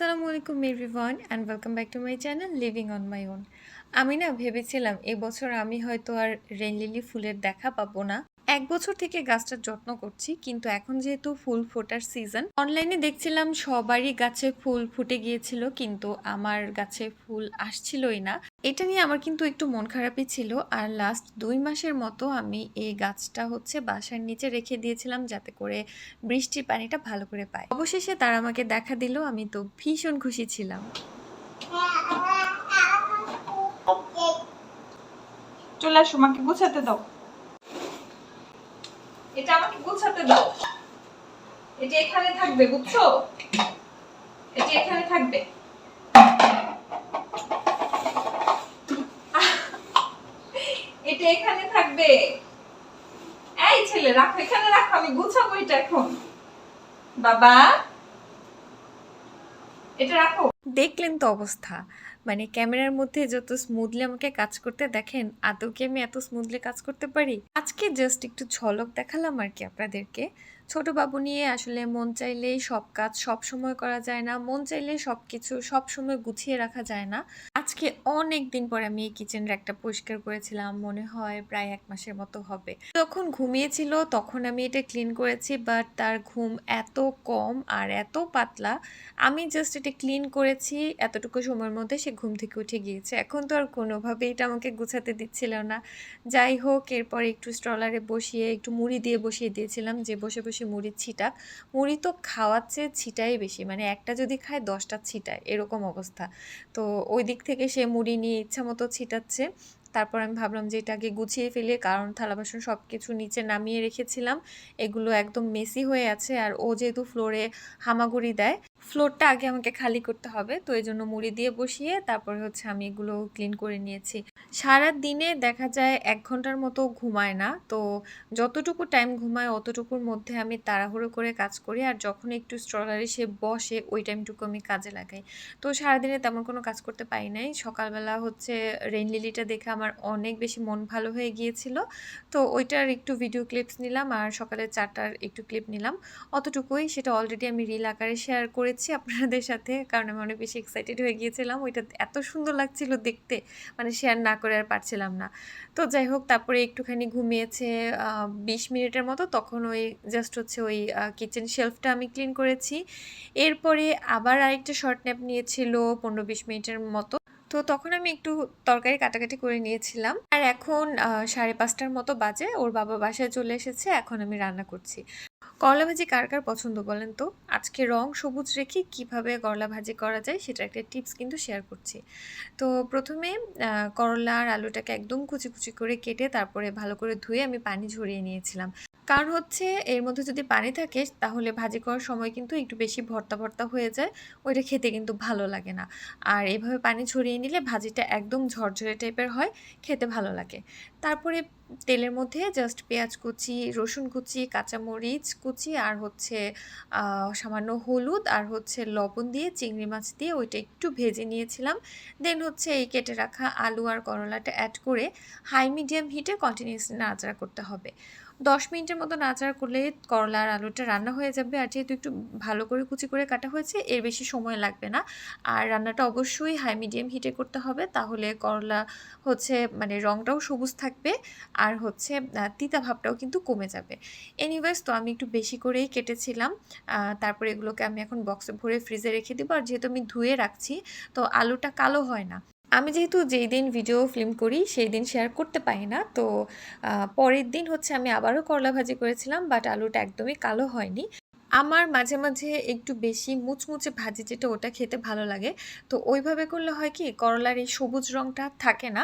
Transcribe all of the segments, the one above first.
আসসালামু আলাইকুম everyone and welcome back to my channel living on my own আমি না ভেবেছিলাম এবছর আমি হয়তো আর রেনলিলি ফুলের দেখা পাবো না। এক বছর থেকে গাছটার যত্ন করছি, কিন্তু এখন যেহেতু ফুল ফোটার সিজন অনলাইনে দেখছিলাম সবারই গাছে ফুল ফুটে গিয়েছিল, কিন্তু আমার গাছে ফুল আসছিলই না। এটা নিয়ে আমার কিন্তু একটু মন খারাপই ছিল। আর লাস্ট দুই মাসের মতো আমি এই গাছটা হচ্ছে বাসার নিচে রেখে দিয়েছিলাম যাতে করে বৃষ্টির পানিটা ভালো করে পায়। অবশেষে তারা আমাকে দেখা দিল, আমি তো ভীষণ খুশি ছিলাম। চলে আসো, মাকে গুছাতে দাও। এটা আমাকে গুছাতে দাও। এটা এখানে থাকবে, বুঝছ? এটা এখানে থাকবে। এটা এখানে থাকবে। এই ছেলে, রাখো, এখানে রাখো, আমি গুছাবো এটা এখন। বাবা, এটা রাখো। দেখলেন তো অবস্থা। মানে ক্যামেরার মধ্যে যত স্মুথলি আমাকে কাজ করতে দেখেন, আদৌ কি আমি এত স্মুথলি কাজ করতে পারি? আজকে জাস্ট একটু ঝলক দেখালাম আর কি আপনাদেরকে। ছোট বাবু নিয়ে আসলে মন চাইলেই সব কাজ সব সময় করা যায় না, মন চাইলে সব কিছু সব সময় গুছিয়ে রাখা যায় না। আজকে অনেক দিন পর আমি এই কিচেন র্যাকটা পরিষ্কার করেছিলাম, মনে হয় প্রায় এক মাসের মতো হবে। যখন ঘুমিয়েছিল তখন আমি এটা ক্লিন করেছি বাট তার ঘুম এত কম আর এত পাতলা, আমি জাস্ট এটা ক্লিন করেছি, এতটুকু সময়ের মধ্যে সে ঘুম থেকে উঠে গিয়েছে। এখন তো আর কোনোভাবেই এটা আমাকে গুছাতে দিচ্ছিল না। যাই হোক, এরপর একটু স্ট্রলারে বসিয়ে, একটু মুড়ি দিয়ে বসিয়ে দিয়েছিলাম যে বসে বসে মুড়ির ছিটাক মুড়ি তো খাওয়াচ্ছে ছিটাই বেশি মানে একটা যদি খায় দশটা ছিটায়, এরকম অবস্থা। তো ওই দিক থেকে সে মুড়ি নিয়ে ইচ্ছা মতো ছিটাচ্ছে। তারপর আমি ভাবলাম যে এটাকে গুছিয়ে ফেলে, কারণ থালা বাসন সব কিছু নিচে নামিয়ে রেখেছিলাম। এগুলো একদম মেসি হয়ে আছে আর ও যেহেতু ফ্লোরে হামাগুড়ি দেয় ফ্লোরটা আগে আমাকে খালি করতে হবে। তো এই জন্য মুড়ি দিয়ে বসিয়ে তারপরে হচ্ছে আমি এগুলো ক্লিন করে নিয়েছি। সারা দিনে দেখা যায় এক ঘণ্টার মতো ঘুমায় না। তো যতটুকু টাইম ঘুমায় অতটুকুর মধ্যে আমি তাড়াহুড়ো করে কাজ করি আর যখন একটু স্ট্রলারে সে বসে ওই টাইমটুকু আমি কাজে লাগাই। তো সারাদিনে তেমন কোনো কাজ করতে পারি নাই। সকালবেলা হচ্ছে রেইন লিলিটা দেখে আমার অনেক বেশি মন ভালো হয়ে গিয়েছিল। তো ওইটার একটু ভিডিও ক্লিপস নিলাম আর সকালে চারটার একটু ক্লিপ নিলাম। অতটুকুই সেটা অলরেডি আমি রিল আকারে শেয়ার করেছি। আপনাদের সাথে, কারণ আমি অনেক বেশি এক্সাইটেড হয়ে গিয়েছিলাম। ওইটা এত সুন্দর লাগছিল দেখতে মানে শেয়ার না করে আর পারছিলাম না। তো যাই হোক, তারপরে একটুখানি ঘুমিয়েছে বিশ মিনিটের মতো, তখন ওই জাস্ট হচ্ছে ওই কিচেন শেলফটা আমি ক্লিন করেছি। এরপরে আবার আরেকটা শর্ট ন্যাপ নিয়েছিল পনেরো বিশ মিনিটের মতো। তো তখন আমি একটু তরকারি কাটাকাটি করে নিয়েছিলাম। আর এখন সাড়ে পাঁচটার মতো বাজে, ওর বাবা বাসায় চলে এসেছে, এখন আমি রান্না করছি। করলা ভাজি কার কার পছন্দ বলেন তো? আজকে রং সবুজ রেখে কীভাবে করলা ভাজি করা যায় সেটা একটা টিপস কিন্তু শেয়ার করছি। তো প্রথমে করলা আর আলুটাকে একদম কুচি কুচি করে কেটে তারপরে ভালো করে ধুয়ে আমি পানি ঝরিয়ে নিয়েছিলাম। কারণ হচ্ছে এর মধ্যে যদি পানি থাকে, তাহলে ভাজি করার সময় কিন্তু একটু বেশি ভর্তা ভর্তা হয়ে যায়, ওইটা খেতে কিন্তু ভালো লাগে না। আর এভাবে পানি ছড়িয়ে নিলে ভাজিটা একদম ঝরঝরে টাইপের হয়, খেতে ভালো লাগে। তারপরে তেলের মধ্যে জাস্ট পেঁয়াজ কুচি, রসুন কুচি, কাঁচামরিচ কুচি আর হচ্ছে সামান্য হলুদ আর হচ্ছে লবণ দিয়ে, চিংড়ি মাছ দিয়ে ওইটা একটু ভেজে নিয়েছিলাম। দেন হচ্ছে এই কেটে রাখা আলু আর করলাটা অ্যাড করে হাই মিডিয়াম হিটে কন্টিনিউসলি নাড়াচাড়া করতে হবে। দশ মিনিটের মতো নাড়াচাড়া করলে করলা আর আলুটা রান্না হয়ে যাবে। আর যেহেতু একটু ভালো করে কুচি করে কাটা হয়েছে, এর বেশি সময় লাগবে না। আর রান্নাটা অবশ্যই হাই মিডিয়াম হিটে করতে হবে। তাহলে করলা হচ্ছে মানে রঙটাও সবুজ থাকবে আর হচ্ছে তিতা ভাবটাও কিন্তু কমে যাবে। এনিওয়েজ তো আমি একটু বেশি করেই কেটেছিলাম। তারপরে এগুলোকে আমি এখন বক্সে ভরে ফ্রিজে রেখে দেবো। আর যেহেতু আমি ধুয়ে রাখছি, তো আলুটা কালো হয় না। আমি যেহেতু যেই দিন ভিডিও ফিল্ম করি, সেই দিন শেয়ার করতে পারি না। তো পরের দিন হচ্ছে আমি আবারও করলা ভাজি করেছিলাম বাট আলুটা একদমই কালো হয়নি। আমার মাঝে মাঝে একটু বেশি মুচমুচে ভাজি যেটা ওটা খেতে ভালো লাগে। তো ওইভাবে করলে হয় কি করলার এই সবুজ রঙটা থাকে না,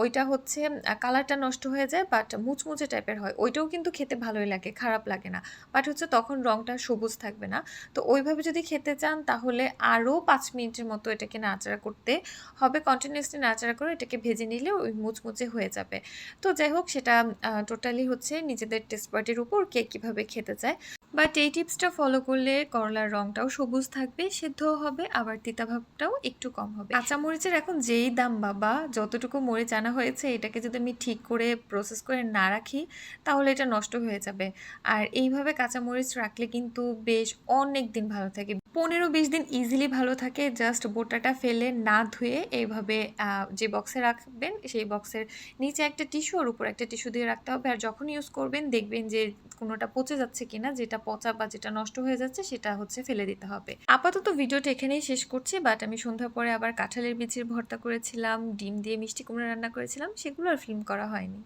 ওইটা হচ্ছে কালারটা নষ্ট হয়ে যায় বাট মুচমুচে টাইপের হয়। ওইটাও কিন্তু খেতে ভালোই লাগে, খারাপ লাগে না। বাট হচ্ছে তখন রঙটা সবুজ থাকবে না। তো ওইভাবে যদি খেতে চান তাহলে আরও পাঁচ মিনিটের মতো এটাকে নাড়াচাড়া করতে হবে। কন্টিনিউসলি নাড়াচাড়া করে এটাকে ভেজে নিলে ওই মুচমুচে হয়ে যাবে। তো যাই হোক সেটা টোটালি হচ্ছে নিজেদের টেস্ট বার্ডের উপর কে কীভাবে খেতে চায়। বাট এই টিপসটা ফলো করলে করলার রংটাও সবুজ থাকবে, সেদ্ধও হবে, আবার তিতাভাবটাও একটু কম হবে। কাঁচামরিচের এখন যেই দাম বাবা, যতটুকু মরিচ আনা হয়েছে, এটাকে যদি আমি ঠিক করে প্রসেস করে না রাখি, তাহলে এটা নষ্ট হয়ে যাবে। আর এইভাবে কাঁচামরিচ রাখলে কিন্তু বেশ অনেক দিন ভালো থাকে। পনেরো বিশ দিন ইজিলি ভালো থাকে জাস্ট বোটাটা ফেলে না ধুয়ে এইভাবে যে বক্সে রাখবেন, সেই বক্সের নিচে একটা টিস্যু আর উপর একটা টিস্যু দিয়ে রাখতে হবে। আর যখন ইউজ করবেন, দেখবেন যে কোনোটা পচে যাচ্ছে কিনা, যেটা পচা বা যেটা নষ্ট হয়ে যাচ্ছে সেটা হচ্ছে ফেলে দিতে হবে। আপাতত ভিডিওটা এখানেই শেষ করছি বাট আমি সন্ধ্যা পরে আবার কাঁঠালের বিচির ভর্তা করেছিলাম, ডিম দিয়ে মিষ্টি কুমড়া রান্না করেছিলাম, সেগুলো আর ফিল্ম করা হয়নি।